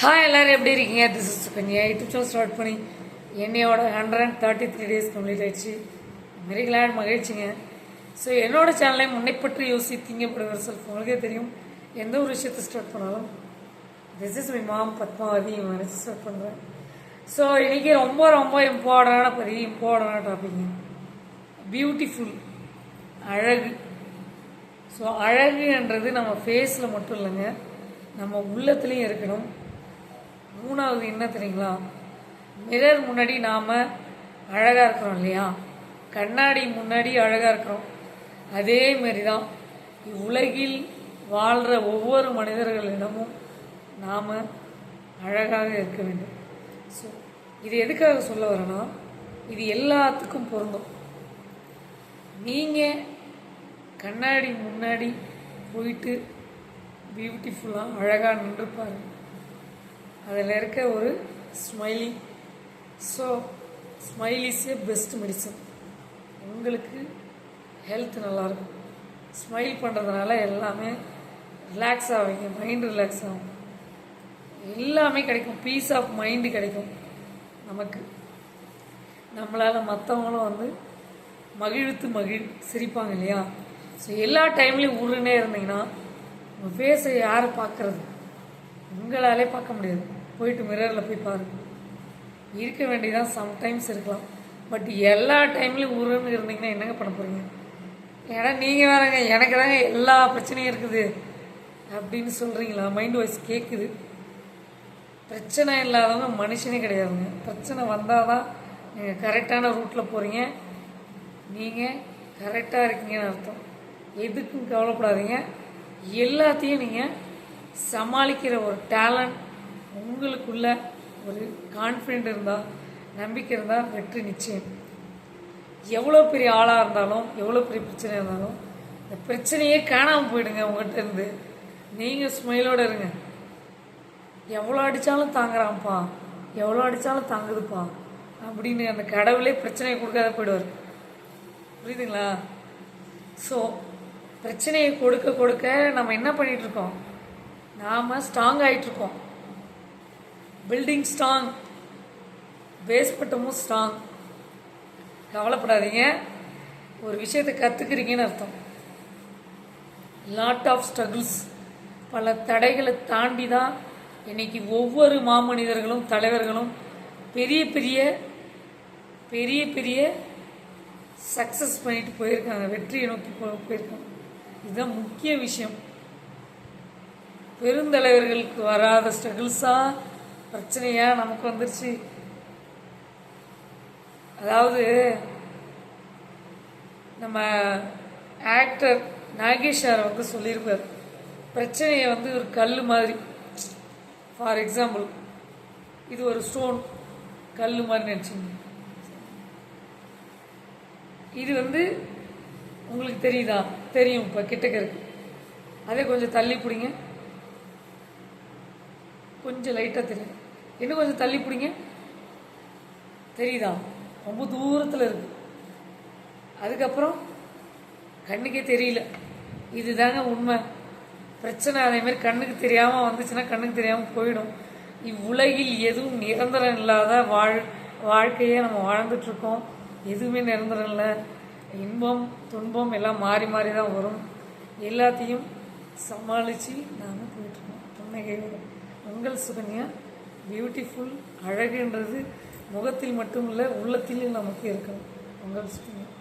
Hi எல்லாரும் எப்படி இருக்கீங்க? This is Sukanya YouTube channel start பண்ணி என்னையோட hundred and thirty three days complete ஆயிடுச்சு. வெரி கிளாட் மகிழ்ச்சிங்க. ஸோ என்னோட சேனலை முன்னைப்பற்றி பற்றி யோசித்தீங்கப்படுகிற செல்ஃப் உங்களுக்கே தெரியும். எந்த ஒரு விஷயத்தை ஸ்டார்ட் பண்ணாலும் this is my mom Padmavathi நினச்சி ஸ்டார்ட் பண்ணுறேன் ஸோ இன்றைக்கி ரொம்ப ரொம்ப இம்பார்ட்டண்டான பெரிய இம்பார்ட்டண்டான டாபிக் பியூட்டிஃபுல் அழகு. ஸோ அழகுன்றது நம்ம ஃபேஸில் மட்டும் இல்லைங்க. நம்ம உள்ளத்துலேயும் இருக்கணும். மூணாவது என்ன தெரியுங்களா? மிரர் முன்னாடி நாம் அழகாக இருக்கிறோம் இல்லையா? கண்ணாடி முன்னாடி அழகாக இருக்கிறோம். அதே மாதிரி தான் உலகில் வாழ்கிற ஒவ்வொரு மனிதர்களிடமும் நாம் அழகாக இருக்க வேண்டும். ஸோ இது எதுக்காக சொல்ல வரேன்னா இது எல்லாத்துக்கும் பொருந்தும். நீங்கள் கண்ணாடி முன்னாடி போயிட்டு பியூட்டிஃபுல்லாக அழகாக நின்று பாருங்க. அதில் இருக்க ஒரு smiley so smile is a best medicine உங்களுக்கு ஹெல்த் நல்லாயிருக்கும். ஸ்மைல் பண்ணுறதுனால எல்லாமே ரிலாக்ஸ் ஆவீங்க மைண்ட் ரிலாக்ஸ் ஆகும். எல்லாமே கிடைக்கும். பீஸ் ஆஃப் மைண்டு கிடைக்கும் நமக்கு. நம்மளால் மற்றவங்களும் வந்து மகிழ்த்து மகிழ் சிரிப்பாங்க இல்லையா? ஸோ எல்லா டைம்லேயும் உருன்னே இருந்தீங்கன்னா உங்கள் ஃபேஸை யாரை பார்க்கறது உங்களாலே பார்க்க முடியாது. போயிட்டு மிரரில் போய் பாருங்க. இருக்க வேண்டியதான் சம்டைம்ஸ் இருக்கலாம். பட் எல்லா டைம்லையும் உருன்னு இருந்தீங்கன்னா என்னங்க பண்ண போகிறீங்க ஏன்னா நீங்கள் வேறங்க எனக்கு தாங்க எல்லா பிரச்சனையும் இருக்குது. அப்படின்னு சொல்கிறீங்களா மைண்ட் வாய்ஸ் கேட்குது பிரச்சனை இல்லாதவங்க மனுஷனே கிடையாதுங்க. பிரச்சனை வந்தால் தான் நீங்கள் கரெக்டான ரூட்டில் போகிறீங்க நீங்கள் கரெக்டாக இருக்கீங்கன்னு அர்த்தம். எதுக்கும் கவலைப்படாதீங்க. எல்லாத்தையும் நீங்கள் சமாளிக்கிற ஒரு டேலண்ட் உங்களுக்குள்ள ஒரு கான்ஃபிடென்ட் இருந்தால் நம்பிக்கை இருந்தால் வெற்றி நிச்சயம். எவ்வளோ பெரிய ஆளாக இருந்தாலும் எவ்வளோ பெரிய பிரச்சனை இருந்தாலும் இந்த பிரச்சனையே காணாமல் போயிடுங்க உங்கள்கிட்ட இருந்து. நீங்கள் ஸ்மைலோடு இருங்க. எவ்வளோ அடித்தாலும் தாங்குறான்ப்பா. எவ்வளோ அடித்தாலும் தாங்குதுப்பா. அப்படின்னு அந்த கடவுளே பிரச்சனையை கொடுக்காத போயிடுவார். புரியுதுங்களா? ஸோ பிரச்சனையை கொடுக்க கொடுக்க நம்ம என்ன பண்ணிகிட்ருக்கோம் நாம் ஸ்ட்ராங் ஆகிட்டுருக்கோம் பில்டிங் ஸ்ட்ராங் பேஸ் பட்டமும் ஸ்ட்ராங் கவலைப்படாதீங்க. ஒரு விஷயத்தை கற்றுக்குறீங்கன்னு அர்த்தம். லாட் ஆஃப் ஸ்ட்ரகிள்ஸ் பல தடைகளை தாண்டி தான் இன்னைக்கு ஒவ்வொரு மாமனிதர்களும் தலைவர்களும் பெரிய பெரிய பெரிய பெரிய சக்ஸஸ் பண்ணிட்டு போயிருக்காங்க. வெற்றியை நோக்கி போ போயிருக்காங்க. இதுதான் முக்கிய விஷயம். பெருந்தலைவர்களுக்கு வராத ஸ்ட்ரகிள்ஸாக பிரச்சனையா நமக்கு வந்துருச்சு. அதாவது நம்ம ஆக்டர் நாகேஷ் சார் வந்து சொல்லியிருப்பார் பிரச்சனையை வந்து ஒரு கல் மாதிரி. ஃபார் எக்ஸாம்பிள் இது ஒரு ஸ்டோன் கல் மாதிரி நினச்சிங்க. இது வந்து உங்களுக்கு தெரியுதா? தெரியும் இப்போ கிட்டக்க இருக்கு. அதே கொஞ்சம் தள்ளி பிடிங்க. கொஞ்சம் லைட்டாக தெரியும் இன்னும் கொஞ்சம் தள்ளி பிடிங்க. தெரியுதா? ரொம்ப தூரத்தில் இருக்கு. அதுக்கப்புறம் கண்ணுக்கே தெரியல. இதுதாங்க உண்மை. பிரச்சனை அதேமாரி கண்ணுக்கு தெரியாமல் வந்துச்சுன்னா கண்ணுக்கு தெரியாமல் போயிடும். இவ்வுலகில் எதுவும் நிரந்தரம் இல்லாத வாழ் வாழ்க்கையே நம்ம வாழ்ந்துட்டுருக்கோம். எதுவுமே நிரந்தரம் இல்லை. இன்பம் துன்பம் எல்லாம் மாறி மாறி தான் வரும். எல்லாத்தையும் சமாளித்து நாங்கள் போயிட்டுருக்கோம். புன்னகையோட உங்கள் சுகன்யா. பியூட்டிஃபுல் அழகுன்றது முகத்தில் மட்டும் இல்லை உள்ளத்திலும் நமக்கு இருக்கணும். உங்கள் சுகன்யா.